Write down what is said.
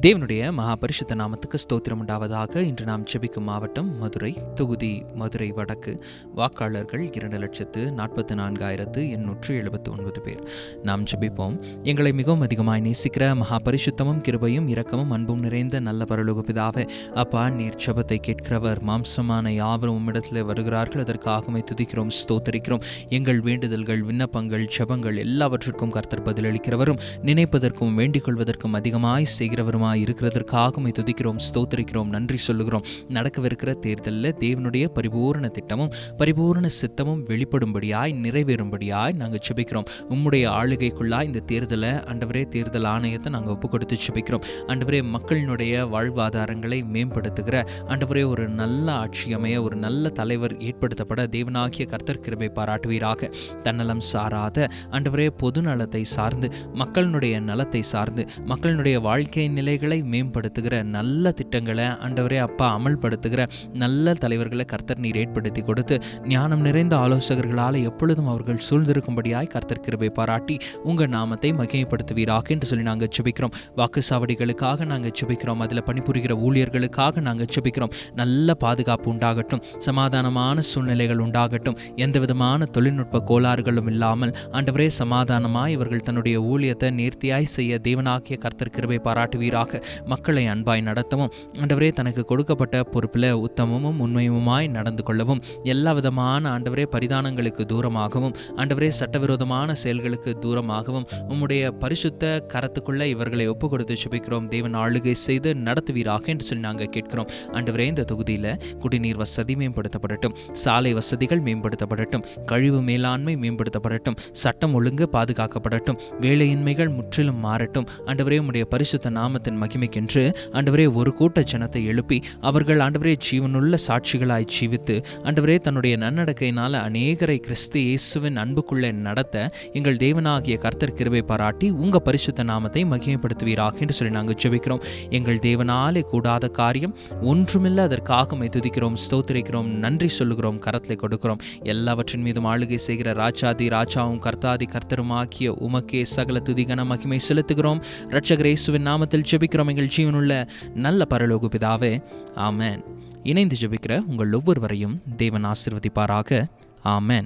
தேவனுடைய மகா பரிசுத்த நாமத்துக்கு ஸ்தோத்திரம் உண்டாவதாக இன்று நாம் ஜெபிக்கும் மாவட்டம் மதுரை தொகுதி மதுரை வடக்கு. வாக்காளர்கள் இரண்டு லட்சத்து நாற்பத்தி நான்காயிரத்து எண்ணூற்று எழுபத்து ஒன்பது பேர். நாம் ஜெபிப்போம். எங்களை மிகவும் அதிகமாய் நேசிக்கிற மகா பரிசுத்தமும் கிருபையும் இரக்கமும் அன்பும் நிறைந்த நல்ல பரலோக பிதாவே அப்பா நீர் செபத்தை கேட்கிறவர் மாம்சமான யாவரும் உம்மிடத்தில் வருகிறார்கள். அதற்காகவே துதிக்கிறோம் ஸ்தோத்தரிக்கிறோம். எங்கள் வேண்டுதல்கள் விண்ணப்பங்கள் ஜபங்கள் எல்லாவற்றிற்கும் கர்த்தர் பதிலளிக்கிறவரும் நினைப்பதற்கும் வேண்டிக் கொள்வதற்கும் அதிகமாய் சுதந்திரமாக இருக்கிறதற்காக துதிக்கிறோம் ஸ்தோத்தரிக்கிறோம் நன்றி சொல்லுகிறோம். நடக்கவிருக்கிற தேர்தலில் தேவனுடைய பரிபூரண திட்டமும் பரிபூரண சித்தமும் வெளிப்படும்படியாய் நிறைவேறும்படியாய் நாங்கள் செபிக்கிறோம் உம்முடைய ஆளுகைக்குள்ளாய் இந்த தேர்தலை அண்டவரே தேர்தல் ஆணையத்தை நாங்கள் ஒப்பு கொடுத்து செபிக்கிறோம் அண்டவரே மக்களினுடைய வாழ்வாதாரங்களை மேம்படுத்துகிற அண்டவரே ஒரு நல்ல ஆட்சி அமைய ஒரு நல்ல தலைவர் ஏற்படுத்தப்பட தேவனாகிய கர்த்தர் கிருபை பாராட்டுவீராக. தன்னலம் சாராத அண்டவரே பொது நலத்தை சார்ந்து மக்களினுடைய நலத்தை சார்ந்து மக்களினுடைய வாழ்க்கையின் நிலைகளை மேம்படுத்துகிற நல்ல திட்டங்களை ஆண்டவரே அப்பா அமல்படுத்துகிற நல்ல தலைவர்களை கர்த்தர் நீர் ஏற்படுத்தி கொடுத்து ஞானம் நிறைந்த ஆலோசகர்களால் எப்பொழுதும் அவர்கள் சூழ்ந்திருக்கும்படியாய் கர்த்தர் கிருபை பாராட்டி உங்கள் நாமத்தை மகிமைப்படுத்துவீராக என்று சொல்லி நாங்கள் செபிக்கிறோம் வாக்குச்சாவடிகளுக்காக நாங்கள் சுபிக்கிறோம் அதில் பணிபுரிகிற ஊழியர்களுக்காக நாங்கள் சுபிக்கிறோம் நல்ல பாதுகாப்பு உண்டாகட்டும். சமாதானமான சூழ்நிலைகள் உண்டாகட்டும். எந்த விதமான தொழில்நுட்ப கோளாறுகளும் இல்லாமல் ஆண்டவரே சமாதானமாய் இவர்கள் தன்னுடைய ஊழியத்தை நேர்த்தியாய் செய்ய தேவனாகிய கர்த்தர் கிருபை பாராட்டுவீராக மக்களை அன்பாய் நடத்தவும். ஆண்டவரே தனக்கு கொடுக்கப்பட்ட பொறுப்பில் உத்தமமும் உண்மையுமாய் நடந்து கொள்ளவும். எல்லா விதமான ஆண்டவரே பரிதானங்களுக்கு தூரமாகவும் ஆண்டவரே சட்டவிரோதமான செயல்களுக்கு தூரமாகவும் உம்முடைய பரிசுத்த கரத்துக்குள்ள இவர்களை ஒப்பு கொடுத்து சுபிக்கிறோம். தேவன் ஆளுகை செய்து நடத்துவீராக என்று சொல்லி நாங்கள் கேட்கிறோம். ஆண்டவரே இந்த தொகுதியில் குடிநீர் வசதி மேம்படுத்தப்படட்டும். சாலை வசதிகள் மேம்படுத்தப்படட்டும். கழிவு மேலாண்மை மேம்படுத்தப்படட்டும். சட்டம் ஒழுங்கு பாதுகாக்கப்படட்டும். வேலையின்மைகள் முற்றிலும் மாறட்டும். ஆண்டவரே உம்முடைய பரிசுத்த நாமத்தின் மகிமைக்கென்று ஆண்டவரே ஒரு கூட்ட ஜனத்தை எழுப்பி அவர்கள் ஆண்டவரே ஜீவனுள்ள சாட்சிகளாய் ஜீவித்து ஆண்டவரே தன்னுடைய நன்னடக்கையினால் அநேகரை கிறிஸ்து இயேசுவின் அன்புக்குள்ளே நடத்த எங்கள் தேவனாகிய கர்த்தர் கிருவை பாராட்டி உங்க பரிசுத்த நாமத்தை மகிமைப்படுத்துவீராக என்று சொல்லி நாங்கள் ஜெபிக்கிறோம். எங்கள் தேவனாலே கூடாத காரியம் ஒன்றுமில்லை அதற்காக மை துதிக்கிறோம் ஸ்தோத்திரிக்கிறோம் நன்றி சொல்லுகிறோம் கரத்தில் கொடுக்கிறோம். எல்லாவற்றின் மீதும் ஆளுகை செய்கிற ராஜாதி ராஜாவும் கர்த்தாதி கர்த்தரும் ஆகிய உமக்கே சகல துதிகன மகிமை செலுத்துகிறோம். ரட்சகரேசுவின் நாமத்தில் ஜெபிக்கிறோம் எங்கள் ஜீவனுள்ள நல்ல பரலோக பிதாவே. ஆமேன். இணைந்து ஜெபிக்கிற உங்கள் ஒவ்வொருவரையும் தேவன் ஆசிர்வதிப்பாராக. ஆமேன்.